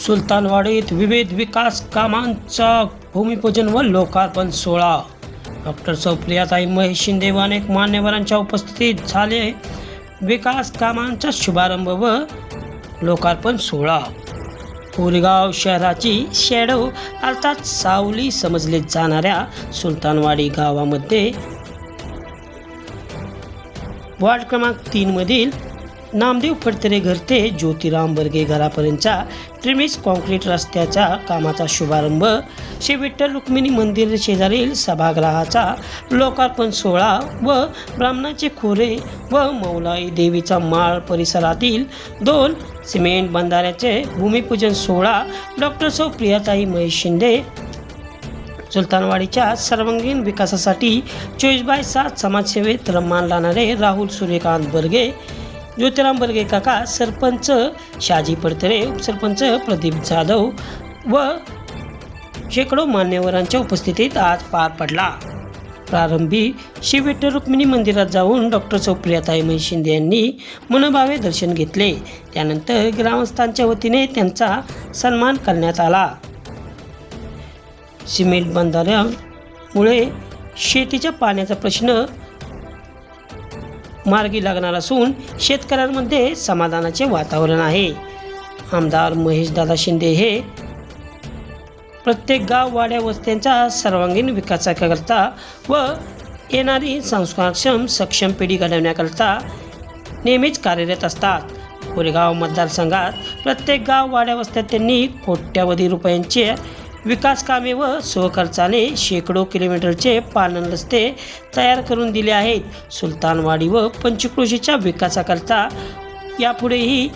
सुलतानवाडीत विविध विकास कामांचा भूमिपूजन व लोकार्पण सोहळा. डॉक्टर सौप्रियाताई महेश शिंदे व अनेक मान्यवरांच्या उपस्थितीत झाले विकास कामांचा शुभारंभ व लोकार्पण सोहळा. कोरेगाव शहराची शॅडो अर्थात सावली समजले जाणाऱ्या सुलतानवाडी गावामध्ये वार्ड क्रमांक तीनमधील नामदेव फडतरे घर ते ज्योतिराम बर्गे घरापर्यंतच्या ट्रिमिस कॉन्क्रीट रस्त्याच्या कामाचा शुभारंभ. श्री विठ्ठल रुक्मिणी मंदिर शेजारील सभागृहाचा लोकार्पण सोहळा व ब्राह्मणाचे खोरे व मौलाई देवीचा माळ परिसरातील दोन सिमेंट बंधाऱ्याचे भूमिपूजन सोहळा डॉक्टर सौ प्रियाताई महेश शिंदे सुलतानवाडीच्या सर्वांगीण विकासासाठी चोवीस बाय सात समाजसेवेत रममान लाणारे राहुल सूर्यकांत बर्गे ज्योतिराम बर्गे काका सरपंच शाजी पडतरे उपसरपंच प्रदीप जाधव व शेकडो मान्यवरांच्या उपस्थितीत आज पार पडला. प्रारंभी श्री विठ्ठल रुक्मिणी मंदिरात जाऊन डॉक्टर चौप्रियाताई शिंदे यांनी मनोभावे दर्शन घेतले. त्यानंतर ग्रामस्थांच्या वतीने त्यांचा सन्मान करण्यात आला. सिमेंट बंधाऱ्यामुळे शेतीच्या पाण्याचा प्रश्न मार्गी लागणार असून शेतकऱ्यांमध्ये समाधानाचे वातावरण आहे. आमदार महेशदादा शिंदे हे प्रत्येक गाव वाड्या वस्त्यांचा सर्वांगीण विकासाकरता व येणारी संस्कारक्षम सक्षम पिढी घडवण्याकरता नेहमीच कार्यरत असतात. कोरेगाव मतदारसंघात प्रत्येक गाव वाड्या वस्त्यात त्यांनी कोट्यावधी रुपयांचे विकास कामे व स्वखर्चाने शेकडो किलोमीटरचे पालन रस्ते तयार करून दिले आहेत. सुलतानवाडी व पंचक्रोशीच्या विकासाकरता यापुढेही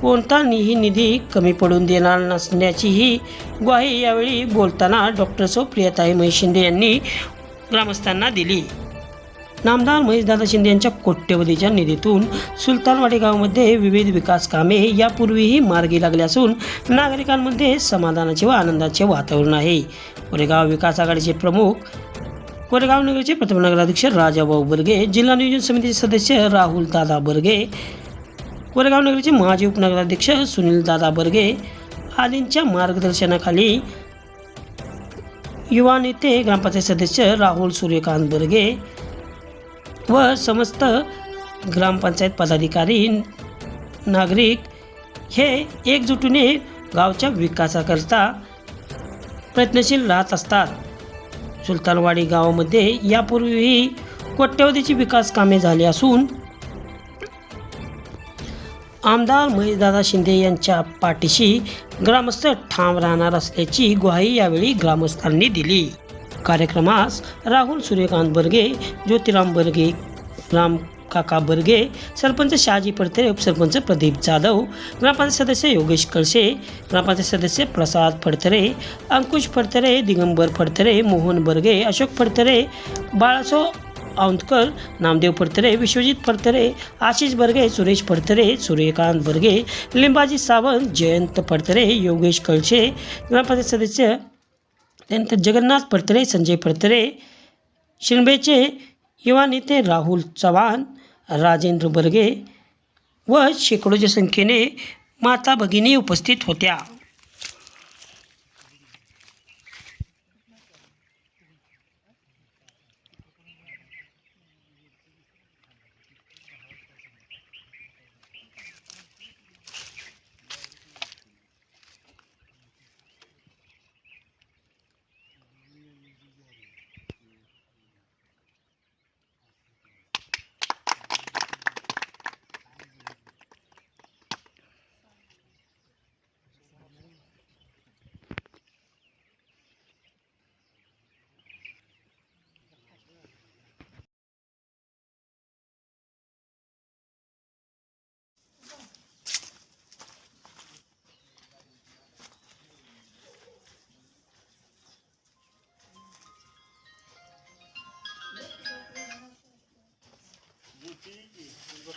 कोणताही निधी कमी पडून देणार नसण्याचीही ग्वाही यावेळी बोलताना डॉक्टर सौ प्रियताई शिंदे यांनी ग्रामस्थांना दिली. नामदार महेशदादा शिंदे यांच्या कोट्यवधीच्या निधीतून सुलतानवाडी गावामध्ये विविध विकास कामे यापूर्वीही मार्गी लागली असून नागरिकांमध्ये समाधानाचे व आनंदाचे वातावरण आहे. कोरेगाव विकास आघाडीचे प्रमुख कोरेगाव नगरचे प्रथम नगराध्यक्ष राजाभाऊ बर्गे जिल्हा नियोजन समितीचे सदस्य राहुल दादा बर्गे कोरेगाव नगरचे माजी उपनगराध्यक्ष सुनील दादा बर्गे आदींच्या मार्गदर्शनाखाली युवा नेते ग्रामपंचायत सदस्य राहुल सूर्यकांत बर्गे व समस्त ग्रामपंचायत पदाधिकारी नागरिक हे एकजुटीने गावच्या विकासाकरता प्रयत्नशील राहत असतात. सुलतानवाडी गावामध्ये यापूर्वीही कोट्यवधीची विकास कामे झाली असून आमदार महेशदादा शिंदे यांच्या पाठीशी ग्रामस्थ ठाम राहणार असल्याची ग्वाही यावेळी ग्रामस्थांनी दिली. कार्यक्रमास राहुल सूर्यकांत बर्गे ज्योतिराम बर्गे राम काका बर्गे सरपंच शहाजी पडतरे उपसरपंच प्रदीप जाधव ग्रामपंचायत सदस्य योगेश कळशे ग्रामपंचायत सदस्य प्रसाद फडतरे अंकुश फडतरे दिगंबर फडतरे मोहन बर्गे अशोक फडतरे बाळासो औंधकर नामदेव फडतरे विश्वजित फडतरे आशिष बर्गे सुरेश फडतरे सूर्यकांत बर्गे लिंबाजी सावंत जयंत फडतरे योगेश कळशे ग्रामपंचायत सदस्य त्यानंतर जगन्नाथ परतरे संजय परतरे शिंबेचे युवा नेते राहुल चव्हाण राजेंद्र बर्गे व शेकडोच्या संख्येने माता भगिनी उपस्थित होत्या.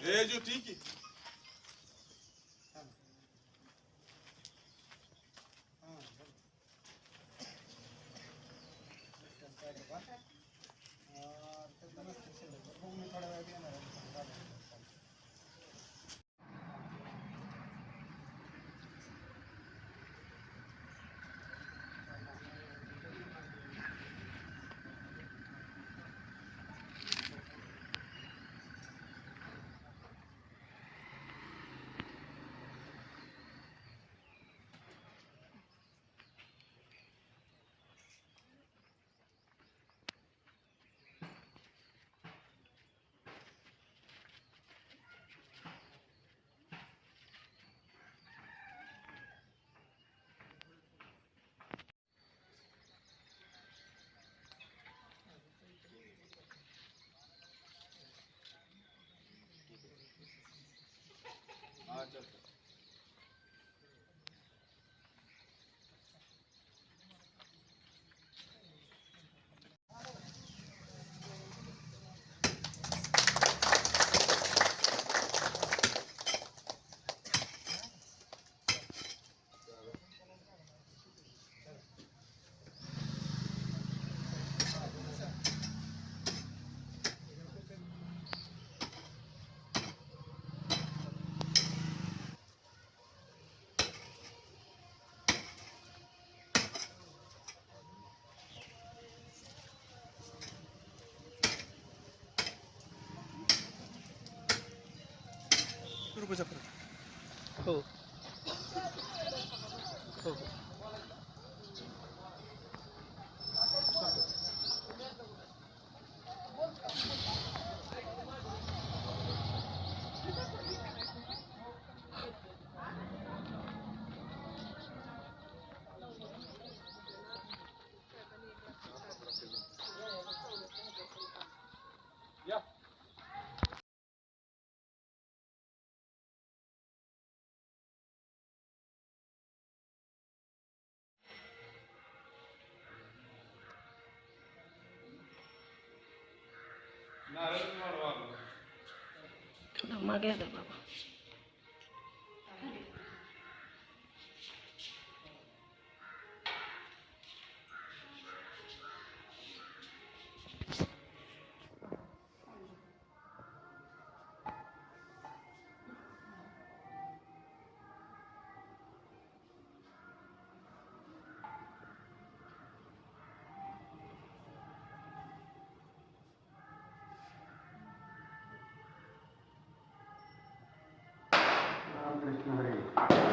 Ei, Jutique. ठीक है थोडं मागे कृष्ण हरे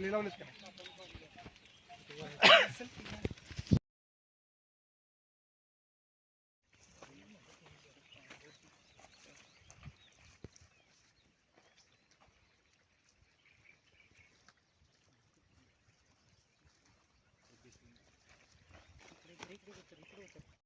रिले लावलेत का?